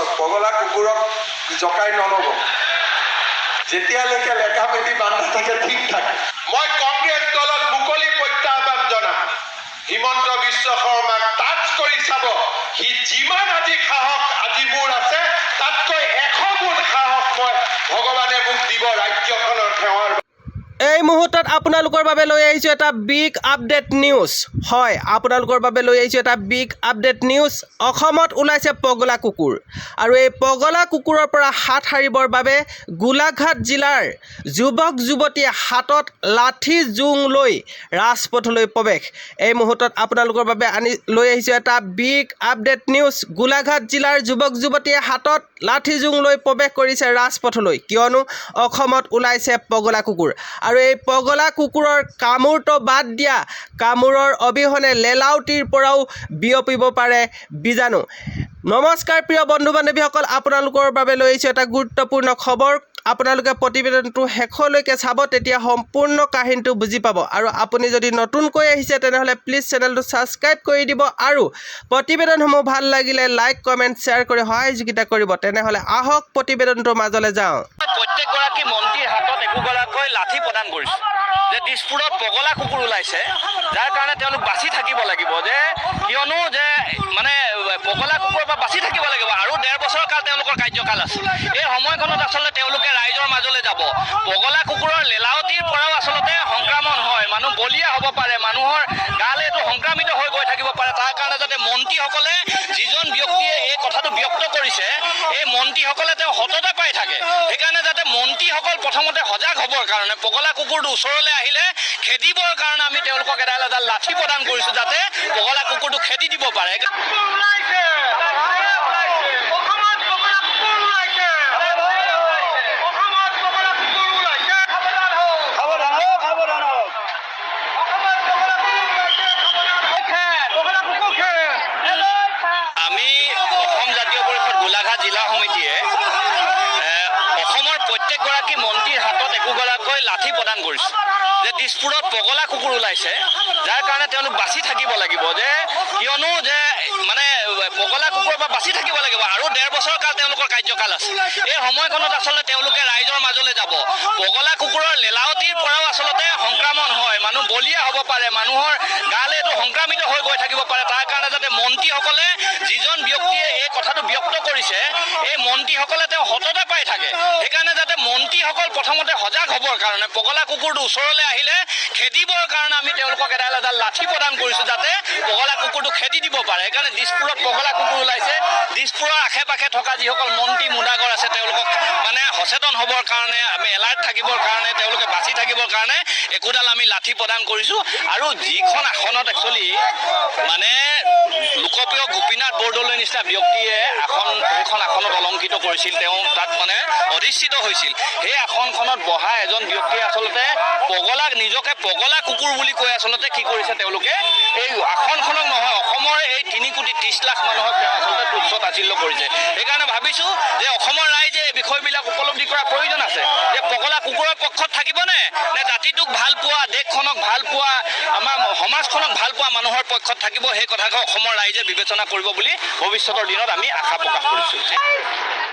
পগলা কুকুৰক জকাই নল'ব। যেতিয়ালৈকে লেখা মেলি বান্ধা থাকে, ঠিক থাকে। মই কংগ্ৰেছ দলত মুকলি প্ৰত্যাহ্বান জনাম। হিমন্ত বিশ্ব শৰ্মাক টাচ কৰি চাব। সি যিমান আজি সাহস আজি মোৰ আছে, তাতকৈ এশ গুণ সাহস মই ভগৱানে মোক দিব ৰাজ্যখনৰ সেৱাৰ এই মুহূৰ্তত আপোনালোকৰ বাবে লৈ আহিছোঁ এটা বিগ আপডেট নিউজ হয় আপোনালোকৰ বাবে লৈ আহিছোঁ এটা বিগ আপডেট নিউজ অসমত ওলাইছে পগলা কুকুৰ। আৰু এই পগলা কুকুৰৰ পৰা হাত সাৰিবৰ বাবে গোলাঘাট জিলাৰ যুৱক যুৱতীয়ে হাতত লাঠি জোং লৈ ৰাজপথলৈ প্ৰৱেশ। এই মুহূৰ্তত আপোনালোকৰ বাবে আনি লৈ আহিছোঁ এটা বিগ আপডেট নিউজ গোলাঘাট জিলাৰ যুৱক যুৱতীয়ে হাতত লাঠি জোং লৈ প্ৰৱেশ কৰিছে ৰাজপথলৈ। কিয়নো অসমত ওলাইছে পগলা কুকুৰ। আৰু এই পগলা কুকুৰৰ কামোৰটো বাদ দিয়া। কামোৰৰ অবিহনে লেলাউটিৰ পৰাও বিয়পিব পাৰে বীজাণু। নমস্কাৰ প্ৰিয় বন্ধু বান্ধৱীসকল আপোনালোকৰ বাবে লৈ আহিছোঁ এটা গুৰুত্বপূৰ্ণ খবৰ। আপোনালোকে প্ৰতিবেদনটো শেষলৈকে চাব, তেতিয়া সম্পূৰ্ণ কাহিনীটো বুজি পাব। আৰু আপুনি যদি নতুনকৈ আহিছে, তেনেহ'লে প্লিজ চেনেলটো ছাবস্ক্ৰাইব কৰি দিব আৰু প্ৰতিবেদনসমূহ ভালো লাগিলে লাইক কমেণ্ট শ্বেয়াৰ কৰি সহযোগিতা কৰিব। তেনেহ'লে আহক প্ৰতিবেদনটোৰ মাজলৈ যাওঁ। প্ৰত্যেকগৰাকী মন্ত্ৰীৰ হাতত একোগৰাকৈ লাঠি প্ৰদান কৰিছোঁ। যে দিছপুৰত পগলা কুকুৰ ওলাইছে, যাৰ কাৰণে তেওঁলোক বাচি থাকিব লাগিব। যে কিয়নো যে মানে পগলা কুকুৰৰ পৰা বাচি থাকিব লাগিব। আৰু ডেৰ বছৰ কাল তেওঁলোকৰ কাৰ্যকাল আছে। এই সময়খনত আচলতে ৰাইজৰ মাজলৈ যাব। পগলা কুকুৰৰ লেলাৱতিৰ পৰাও আচলতে সংক্ৰমণ হয়। মানুহ বলিয়া হ'ব পাৰে। মানুহৰ গালে এইটো সংক্ৰামিত হৈ গৈ থাকিব পাৰে। তাৰ কাৰণে যাতে মন্ত্ৰীসকলে যিজন ব্যক্তিয়ে এই কথাটো ব্যক্ত কৰিছে, এই মন্ত্ৰীসকলে তেওঁ সততে পাই থাকে। সেইকাৰণে যাতে মন্ত্ৰীসকল প্ৰথমতে সজাগ হ'বৰ কাৰণে পগলা কুকুৰটো ওচৰলৈ আহিলে খেদিবৰ কাৰণে আমি তেওঁলোকক এডাল এডাল লাঠি প্ৰদান কৰিছোঁ, যাতে পগলা কুকুৰটো খেদি দিব পাৰে। প্ৰত্যেকগৰাকী মন্ত্ৰীৰ হাতত একোগৰাকৈ লাঠি প্ৰদান কৰিছোঁ। যে দিছপুৰত পগলা কুকুৰ ওলাইছে, যাৰ কাৰণে তেওঁলোক বাচি থাকিব লাগিব। যে কিয়নো যে মানে পগলা কুকুৰৰ পৰা বাচি থাকিব লাগিব। আৰু ডেৰ বছৰ কাল তেওঁলোকৰ কাৰ্যকাল আছে। এই সময়খনত আচলতে তেওঁলোকে ৰাইজৰ মাজলৈ যাব। পগলা কুকুৰৰ লেলাৱতিৰ পৰাও আচলতে সংক্ৰমণ হয়। মানুহ বলিয়া হ'ব পাৰে। মানুহৰ গালে এইটো সংক্ৰামিত হৈ গৈ থাকিব পাৰে। তাৰ কাৰণে যাতে মন্ত্ৰীসকলে যিজন ব্যক্তিয়ে এই কথাটো ব্যক্ত কৰিছে এই মন্ত্ৰীসকলে তেওঁ সততে পাই থাকে সেইকাৰণে যাতে প্ৰথমতে সজাগ হ'বৰ কাৰণে, পগলা কুকুৰটো ওচৰলৈ আহিলে খেদিবৰ কাৰণে আমি তেওঁলোকক এডাল এডাল লাঠি প্ৰদান কৰিছোঁ যাতে পগলা কুকুৰটো খেদি দিব পাৰে। সেইকাৰণে দিছপুৰত পগলা কুকুৰ ওলাইছে দিছপুৰৰ আশে পাশে থকা যিসকল মন্ত্ৰী মুদাগৰ আছে তেওঁলোকক মানে সচেতন হ'বৰ কাৰণে আমি এলাৰ্ট থাকিবৰ কাৰণে তেওঁলোকে বাচি থাকিবৰ কাৰণে একোডাল আমি লাঠি প্ৰদান কৰিছোঁ। আৰু যিখন আসনত একচুৱেলি মানে লোকপ্ৰিয় গোপীনাথ বৰদলৈ নিচিনা ব্যক্তিয়ে আসন সেইখন আসনত অলংকৃত কৰিছিল তেওঁ তাত মানে অধিষ্ঠিত হৈছিল। সেই আসনখনত বহা এজন ব্যক্তিয়ে আচলতে পগলাক নিজকে পগলা কুকুৰ বুলি কৈ আচলতে কি কৰিছে তেওঁলোকে? এই আসনখনক নহয় অসমৰ এই তিনি কোটি ত্ৰিছ লাখ মানুহক তেওঁ আচলতে তুচ্ছ তাচিল্য কৰিছে। সেইকাৰণে ভাবিছোঁ যে অসমৰ ৰাইজে এই বিষয়বিলাক উপলব্ধি কৰাৰ প্ৰয়োজন আছে। যে পগলা কুকুৰৰ পক্ষত থাকিবনে? নে জাতিটোক ভালো পোৱা, দেশখনক ভালো পোৱা, আমাৰ সমাজখনক ভালো পোৱা মানুহৰ পক্ষত থাকিব? সেই কথাকে অসমৰ ৰাইজে বিবেচনা কৰিব বুলি ভৱিষ্যতৰ দিনত আমি আশা প্ৰকাশ কৰিছোঁ।